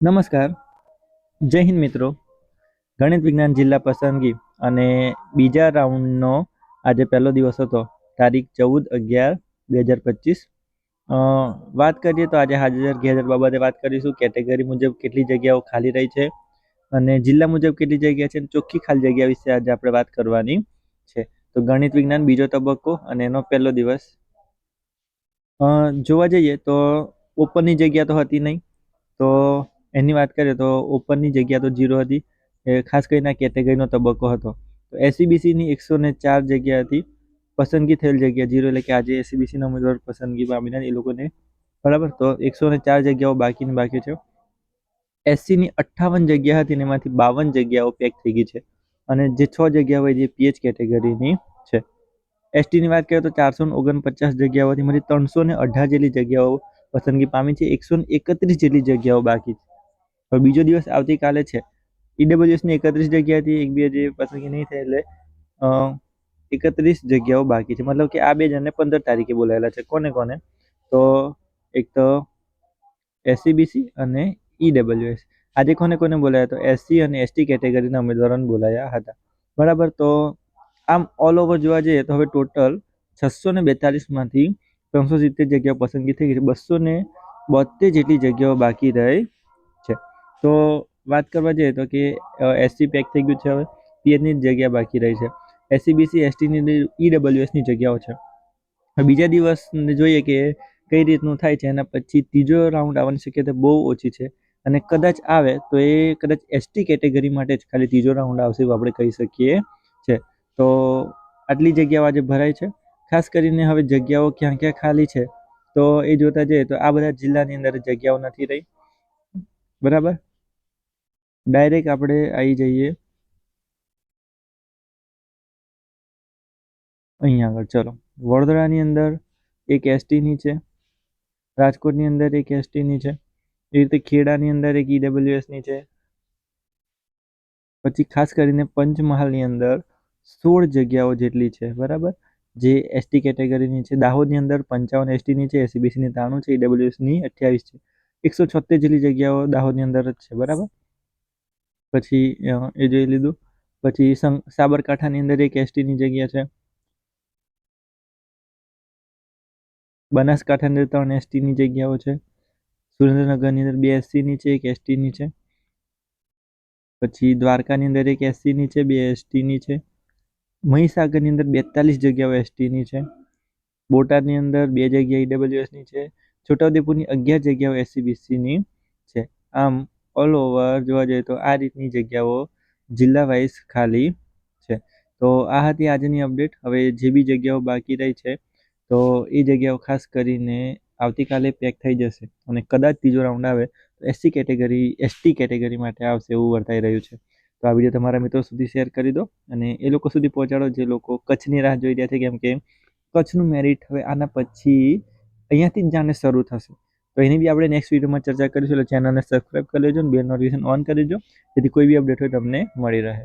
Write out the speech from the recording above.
નમસ્કાર. જય હિન્દ મિત્રો. ગણિત વિજ્ઞાન જિલ્લા પસંદગી અને બીજા રાઉન્ડનો આજે પહેલો દિવસ હતો, તારીખ ચૌદ અગિયાર બે હજાર પચીસ. વાત કરીએ તો આજે હાજર ગેરહાજર બાબતે વાત કરીશું. કેટેગરી મુજબ કેટલી જગ્યાઓ ખાલી રહી છે અને જિલ્લા મુજબ કેટલી જગ્યા છે ચોખ્ખી ખાલી જગ્યા વિશે આજે આપણે વાત કરવાની છે. તો ગણિત વિજ્ઞાન બીજો તબક્કો અને એનો પહેલો દિવસ. જોવા જઈએ તો ઓપનની જગ્યા તો હતી નહીં. તો એની વાત કરીએ તો ઓપનની જગ્યા તો જીરો હતી. એ ખાસ કરીને આ કેટેગરીનો તબક્કો હતો. તો એસસીબીસીની એકસો ને ચાર જગ્યા હતી. પસંદગી થયેલ જગ્યા જીરો એટલે કે આજે એસસીબીસીના ઉમેદવાર પસંદગી પામીને એ લોકોને બરાબર તો એકસો ને ચાર જગ્યાઓ બાકીની બાકી છે. એસસીની અઠ્ઠાવન જગ્યા હતી ને એમાંથી બાવન જગ્યાઓ પેક થઈ ગઈ છે. અને જે છ જગ્યા હોય જે પીએચ કેટેગરીની છે. એસટીની વાત કરીએ તો ચારસો ઓગણપચાસ જગ્યાઓથી મારી ત્રણસો ને અઢાર જેટલી જગ્યાઓ પસંદગી પામી છે. એકસો એકત્રીસ જેટલી જગ્યાઓ બાકી છે. હવે બીજો દિવસ આવતીકાલે છે. ઈડબ્લ્યુએસની એકત્રીસ જગ્યાથી એક બે જે પસંદગી નહીં થાય એટલે એકત્રીસ જગ્યાઓ બાકી છે. મતલબ કે આ બે જણને પંદર તારીખે બોલાયેલા છે. કોને કોને? તો એક તો એસસીબીસી અને ઈડબ્લ્યુએસ આજે કોને કોને બોલાયા? તો એસસી અને એસટી કેટેગરીના ઉમેદવારોને બોલાયા હતા. બરાબર, તો આમ ઓલ ઓવર જોવા જઈએ તો હવે ટોટલ છસો ને બેતાલીસમાંથી ત્રણસો સિત્તેર જગ્યાઓ પસંદગી થઈ ગઈ છે. બસો ને બોતેર જેટલી જગ્યાઓ બાકી રહી તો વાત કરવા જઈએ તો કે એસસી પેક થઈ ગયું છે હવે. પીએચની જ જગ્યા બાકી રહી છે. એસસીબીસી એસટીની ઈડબ્લ્યુએસની જગ્યાઓ છે. બીજા દિવસ જોઈએ કે કઈ રીતનું થાય છે, એના પછી ત્રીજો રાઉન્ડ આવવાની શક્યતા બહુ ઓછી છે. અને કદાચ આવે તો એ કદાચ એસટી કેટેગરી માટે જ ખાલી ત્રીજો રાઉન્ડ આવશે એવું આપણે કહી શકીએ છે. તો આટલી જગ્યાઓ આજે ભરાય છે. ખાસ કરીને હવે જગ્યાઓ ક્યાં ક્યાં ખાલી છે, તો એ જોતા જઈએ તો આ બધા જિલ્લાની અંદર જગ્યાઓ નથી રહી. બરાબર? ડાયરેક્ટ આપણે આવી જઈએ. અહીંયા આગળ, ચલો. વડોદરાની અંદર એક એસટીની છે. રાજકોટની અંદર એક એસટીની છે. એ રીતે ખેડાની અંદર એક ઈડબ્લ્યુએસની છે. પછી ખાસ કરીને પંચમહાલની અંદર સોળ જગ્યાઓ જેટલી છે, બરાબર? જે એસટી કેટેગરીની છે. દાહોદની અંદર પંચાવન એસટીની છે એસીબીસીની ત્રાણું છે ઈડબ્લ્યુએસની અઠ્યાવીસ છે. એકસો છોતેર જેટલી જગ્યાઓ દાહોદની અંદર જ છે, બરાબર? પછી એ જોઈ લીધું. પછી સાબરકાંઠાની અંદર એક એસટીની જગ્યા છે. બનાસકાંઠાની અંદર ત્રણ એસટીની જગ્યાઓ છે. સુરેન્દ્રનગરની અંદર બે એસસીની છે, એક એસટીની છે. પછી દ્વારકાની અંદર એક એસસીની છે, બે એસટીની છે. મહીસાગરની અંદર બેતાલીસ જગ્યાઓ એસટીની છે. બોટાદની અંદર બે જગ્યા ઈડબ્લ્યુએસની છે. છોટાઉદેપુરની અગિયાર જગ્યાઓ એસસીબીસીની છે. આમ ઓલ ઓવર જોવા જઈએ તો આ રીતની જગ્યાઓ જિલ્લા વાઇઝ ખાલી છે. તો આ હતી આજની અપડેટ હવે જે બી જગ્યાઓ બાકી રહી છે, તો એ જગ્યાઓ ખાસ કરીને આવતીકાલે પેક થઈ જશે. અને કદાચ ત્રીજો રાઉન્ડ આવે, તો એસસી કેટેગરી એસટી કેટેગરી માટે આવશે એવું વર્તાઈ રહ્યું છે. તો આ વીડિયો તમારા મિત્રો સુધી શેર કરી દો અને એ લોકો સુધી પહોંચાડો જે લોકો કચ્છની રાહ જોઈ રહ્યા છે. કેમ કે કચ્છનું મેરિટ હવે આના પછી અહીંયાથી જ જાણે શરૂ થશે. તો એની બી આપણે નેક્સ્ટ વિડીયોમાં ચર્ચા કરીશું. એટલે ચેનલને સબસ્ક્રાઈબ કરી લેજો અને બેલ નોટિફિકેશન ઓન કરી દેજો. જેથી કોઈ બી અપડેટ હોય તમને મળી રહે.